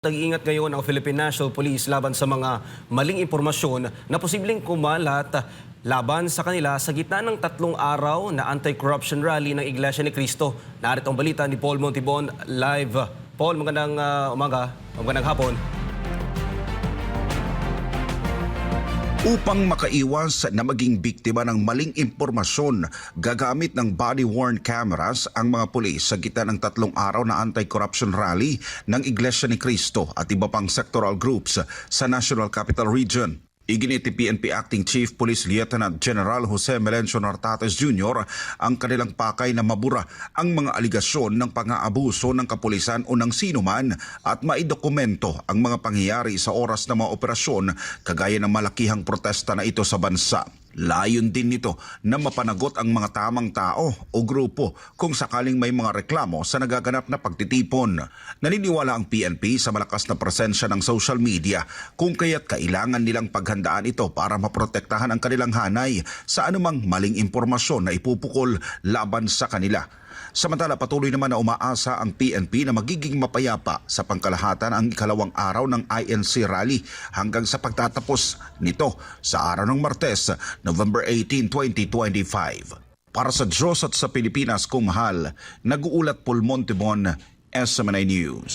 Nag-iingat ngayon ang Philippine National Police laban sa mga maling impormasyon na posibleng kumalat laban sa kanila sa gitna ng tatlong araw na anti-corruption rally ng Iglesia ni Cristo. Narito ang balita ni Paul Montibon live. Paul, magandang ah, umaga, magandang hapon. Upang makaiwas na maging biktima ng maling impormasyon, gagamit ng body-worn cameras ang mga pulis sa gitna ng tatlong araw na anti-corruption rally ng Iglesia ni Cristo at iba pang sectoral groups sa National Capital Region. Iginiti PNP Acting Chief Police Lieutenant General Jose Melencio Nartates Jr. ang kanilang pakay na mabura ang mga aligasyon ng pang-aabuso ng kapulisan o ng sino man at maidokumento ang mga pangyayari sa oras ng mga operasyon kagaya ng malakihang protesta na ito sa bansa. Layon din nito na mapanagot ang mga tamang tao o grupo kung sakaling may mga reklamo sa nagaganap na pagtitipon. Naniniwala ang PNP sa malakas na presensya ng social media kung kaya't kailangan nilang paghandaan ito para maprotektahan ang kanilang hanay sa anumang maling impormasyon na ipupukol laban sa kanila. Samantala patuloy naman na umaasa ang PNP na magiging mapayapa sa pangkalahatan ang ikalawang araw ng INC rally hanggang sa pagtatapos nito sa araw ng Martes, November 18, 2025. Para sa Diyos at sa Pilipinas kung mahal, nag-uulat Paul Montebon, SMNI News.